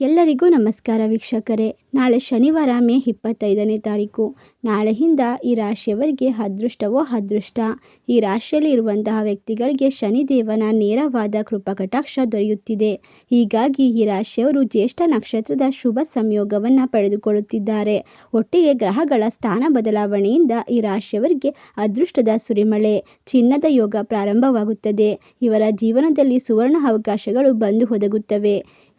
ಎಲ್ಲರಿಗೂ ನಮಸ್ಕಾರ ವೀಕ್ಷಕರೇ. ನಾಳೆ ಶನಿವಾರ ಮೇ ಇಪ್ಪತ್ತೈದನೇ ತಾರೀಕು. ನಾಳೆಯಿಂದ ಈ ರಾಶಿಯವರಿಗೆ ಅದೃಷ್ಟವೋ ಅದೃಷ್ಟ. ಈ ರಾಶಿಯಲ್ಲಿ ಇರುವಂತಹ ವ್ಯಕ್ತಿಗಳಿಗೆ ಶನಿದೇವನ ನೇರವಾದ ಕೃಪಕಟಾಕ್ಷ ದೊರೆಯುತ್ತಿದೆ. ಹೀಗಾಗಿ ಈ ರಾಶಿಯವರು ಜ್ಯೇಷ್ಠ ನಕ್ಷತ್ರದ ಶುಭ ಸಂಯೋಗವನ್ನು ಪಡೆದುಕೊಳ್ಳುತ್ತಿದ್ದಾರೆ. ಒಟ್ಟಿಗೆ ಗ್ರಹಗಳ ಸ್ಥಾನ ಬದಲಾವಣೆಯಿಂದ ಈ ರಾಶಿಯವರಿಗೆ ಅದೃಷ್ಟದ ಸುರಿಮಳೆ, ಚಿನ್ನದ ಯೋಗ ಪ್ರಾರಂಭವಾಗುತ್ತದೆ. ಇವರ ಜೀವನದಲ್ಲಿ ಸುವರ್ಣ ಅವಕಾಶಗಳು ಬಂದು ಒದಗುತ್ತವೆ.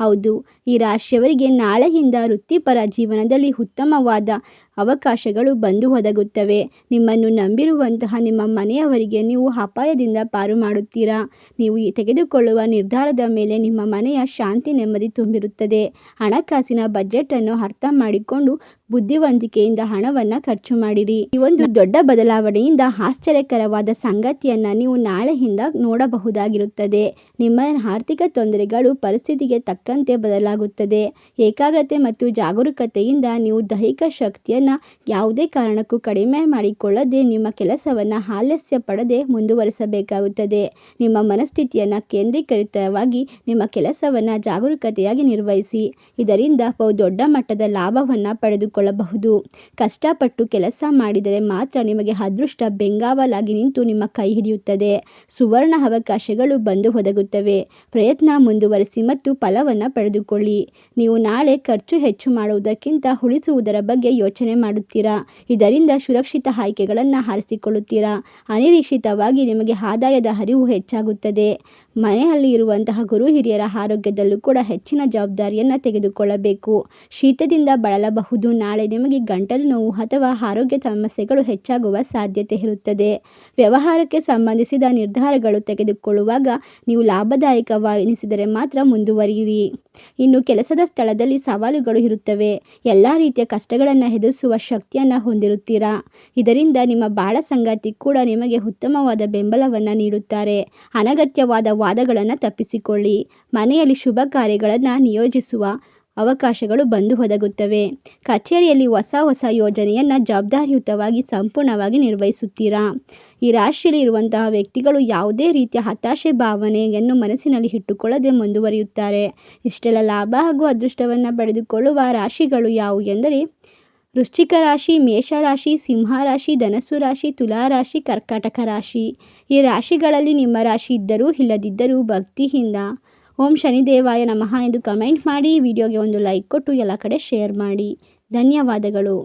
ಹೌದು. ಈ ರಾಶಿಯವರಿಗೆ ನಾಳೆಯಿಂದ ವೃತ್ತಿಪರ ಜೀವನದಲ್ಲಿ ಉತ್ತಮವಾದ ಅವಕಾಶಗಳು ಬಂದು ಒದಗುತ್ತವೆ. ನಿಮ್ಮನ್ನು ನಂಬಿರುವಂತಹ ನಿಮ್ಮ ಮನೆಯವರಿಗೆ ನೀವು ಅಪಾಯದಿಂದ ಪಾರು ಮಾಡುತ್ತೀರಾ? ನೀವು ತೆಗೆದುಕೊಳ್ಳುವ ನಿರ್ಧಾರದ ಮೇಲೆ ನಿಮ್ಮ ಮನೆಯ ಶಾಂತಿ ನೆಮ್ಮದಿ ತುಂಬಿರುತ್ತದೆ. ಹಣಕಾಸಿನ ಬಜೆಟನ್ನು ಅರ್ಥ ಮಾಡಿಕೊಂಡು ಬುದ್ಧಿವಂತಿಕೆಯಿಂದ ಹಣವನ್ನು ಖರ್ಚು ಮಾಡಿರಿ. ಈ ಒಂದು ದೊಡ್ಡ ಬದಲಾವಣೆಯಿಂದ ಆಶ್ಚರ್ಯಕರವಾದ ಸಂಗತಿಯನ್ನು ನೀವು ನಾಳೆಯಿಂದ ನೋಡಬಹುದಾಗಿರುತ್ತದೆ. ನಿಮ್ಮ ಆರ್ಥಿಕ ತೊಂದರೆಗಳು ಪರಿಸ್ಥಿತಿಗೆ ತಕ್ಕಂತೆ ಬದಲಾಗುತ್ತದೆ. ಏಕಾಗ್ರತೆ ಮತ್ತು ಜಾಗರೂಕತೆಯಿಂದ ನೀವು ದೈಹಿಕ ಶಕ್ತಿಯನ್ನು ಯಾವುದೇ ಕಾರಣಕ್ಕೂ ಕಡಿಮೆ ಮಾಡಿಕೊಳ್ಳದೆ ನಿಮ್ಮ ಕೆಲಸವನ್ನು ಆಲಸ್ಯ ಪಡದೆ ಮುಂದುವರಿಸಬೇಕಾಗುತ್ತದೆ. ನಿಮ್ಮ ಮನಸ್ಥಿತಿಯನ್ನು ಕೇಂದ್ರೀಕೃತವಾಗಿ ನಿಮ್ಮ ಕೆಲಸವನ್ನು ಜಾಗರೂಕತೆಯಾಗಿ ನಿರ್ವಹಿಸಿ. ಇದರಿಂದ ಬಹು ದೊಡ್ಡ ಮಟ್ಟದ ಲಾಭವನ್ನು ಪಡೆದುಕೊಳ್ಳಬಹುದು. ಕಷ್ಟಪಟ್ಟು ಕೆಲಸ ಮಾಡಿದರೆ ಮಾತ್ರ ನಿಮಗೆ ಅದೃಷ್ಟ ಬೆಂಗಾವಲಾಗಿ ನಿಂತು ನಿಮ್ಮ ಕೈ ಹಿಡಿಯುತ್ತದೆ. ಸುವರ್ಣ ಅವಕಾಶಗಳು ಬಂದು ಒದಗುತ್ತವೆ. ಪ್ರಯತ್ನ ಮುಂದುವರಿಸಿ ಮತ್ತು ಫಲವನ್ನು ಪಡೆದುಕೊಳ್ಳಿ. ನೀವು ನಾಳೆ ಖರ್ಚು ಹೆಚ್ಚು ಮಾಡುವುದಕ್ಕಿಂತ ಉಳಿಸುವುದರ ಬಗ್ಗೆ ಯೋಚನೆ ಮಾಡುತ್ತೀರಾ? ಇದರಿಂದ ಸುರಕ್ಷಿತ ಆಯ್ಕೆಗಳನ್ನು ಆರಿಸಿಕೊಳ್ಳುತ್ತೀರಾ ಅನಿರೀಕ್ಷಿತವಾಗಿ ನಿಮಗೆ ಆದಾಯದ ಹರಿವು ಹೆಚ್ಚಾಗುತ್ತದೆ. ಮನೆಯಲ್ಲಿ ಇರುವಂತಹ ಗುರು ಹಿರಿಯರ ಆರೋಗ್ಯದಲ್ಲೂ ಕೂಡ ಹೆಚ್ಚಿನ ಜವಾಬ್ದಾರಿಯನ್ನು ತೆಗೆದುಕೊಳ್ಳಬೇಕು. ಶೀತದಿಂದ ಬಳಲಬಹುದು. ನಾಳೆ ನಿಮಗೆ ಗಂಟಲು ನೋವು ಅಥವಾ ಆರೋಗ್ಯ ಸಮಸ್ಯೆಗಳು ಹೆಚ್ಚಾಗುವ ಸಾಧ್ಯತೆ ಇರುತ್ತದೆ. ವ್ಯವಹಾರಕ್ಕೆ ಸಂಬಂಧಿಸಿದ ನಿರ್ಧಾರಗಳು ತೆಗೆದುಕೊಳ್ಳುವಾಗ ನೀವು ಲಾಭದಾಯಕವೆನಿಸಿದರೆ ಮಾತ್ರ ಮುಂದುವರಿಯಿರಿ. ಇನ್ನು ಕೆಲಸದ ಸ್ಥಳದಲ್ಲಿ ಸವಾಲುಗಳು ಇರುತ್ತವೆ. ಎಲ್ಲ ರೀತಿಯ ಕಷ್ಟಗಳನ್ನು ಎದುರಿಸುವ ಶಕ್ತಿಯನ್ನು ಹೊಂದಿರುತ್ತೀರಾ? ಇದರಿಂದ ನಿಮ್ಮ ಬಾಳ ಸಂಗಾತಿ ಕೂಡ ನಿಮಗೆ ಉತ್ತಮವಾದ ಬೆಂಬಲವನ್ನು ನೀಡುತ್ತಾರೆ. ಅನಗತ್ಯವಾದ ವಾದಗಳನ್ನು ತಪ್ಪಿಸಿಕೊಳ್ಳಿ. ಮನೆಯಲ್ಲಿ ಶುಭ ಕಾರ್ಯಗಳನ್ನು ನಿಯೋಜಿಸುವ ಅವಕಾಶಗಳು ಬಂದು ಒದಗುತ್ತವೆ. ಕಚೇರಿಯಲ್ಲಿ ಹೊಸ ಹೊಸ ಯೋಜನೆಯನ್ನು ಜವಾಬ್ದಾರಿಯುತವಾಗಿ ಸಂಪೂರ್ಣವಾಗಿ ನಿರ್ವಹಿಸುತ್ತೀರಾ? ಈ ರಾಶಿಯಲ್ಲಿ ಇರುವಂತಹ ವ್ಯಕ್ತಿಗಳು ಯಾವುದೇ ರೀತಿಯ ಹತಾಶೆ ಭಾವನೆಯನ್ನು ಮನಸ್ಸಿನಲ್ಲಿ ಇಟ್ಟುಕೊಳ್ಳದೆ ಮುಂದುವರಿಯುತ್ತಾರೆ. ಇಷ್ಟೆಲ್ಲ ಲಾಭ ಹಾಗೂ ಅದೃಷ್ಟವನ್ನು ಪಡೆದುಕೊಳ್ಳುವ ರಾಶಿಗಳು ಯಾವುವು ಎಂದರೆ ವೃಶ್ಚಿಕ ರಾಶಿ ಮೇಷರಾಶಿ ಸಿಂಹರಾಶಿ ಧನಸ್ಸು ರಾಶಿ ತುಲಾರಾಶಿ ಕರ್ಕಾಟಕ ರಾಶಿ. ಈ ರಾಶಿಗಳಲ್ಲಿ ನಿಮ್ಮ ರಾಶಿ ಇದ್ದರೂ ಇಲ್ಲದಿದ್ದರೂ ಭಕ್ತಿಯಿಂದ ಓಂ ಶನಿದೇವಾಯ ನಮಃ ಎಂದು ಕಮೆಂಟ್ ಮಾಡಿ. ವಿಡಿಯೋಗೆ ಒಂದು ಲೈಕ್ ಕೊಟ್ಟು ಎಲ್ಲ ಕಡೆ ಶೇರ್ ಮಾಡಿ. ಧನ್ಯವಾದಗಳು.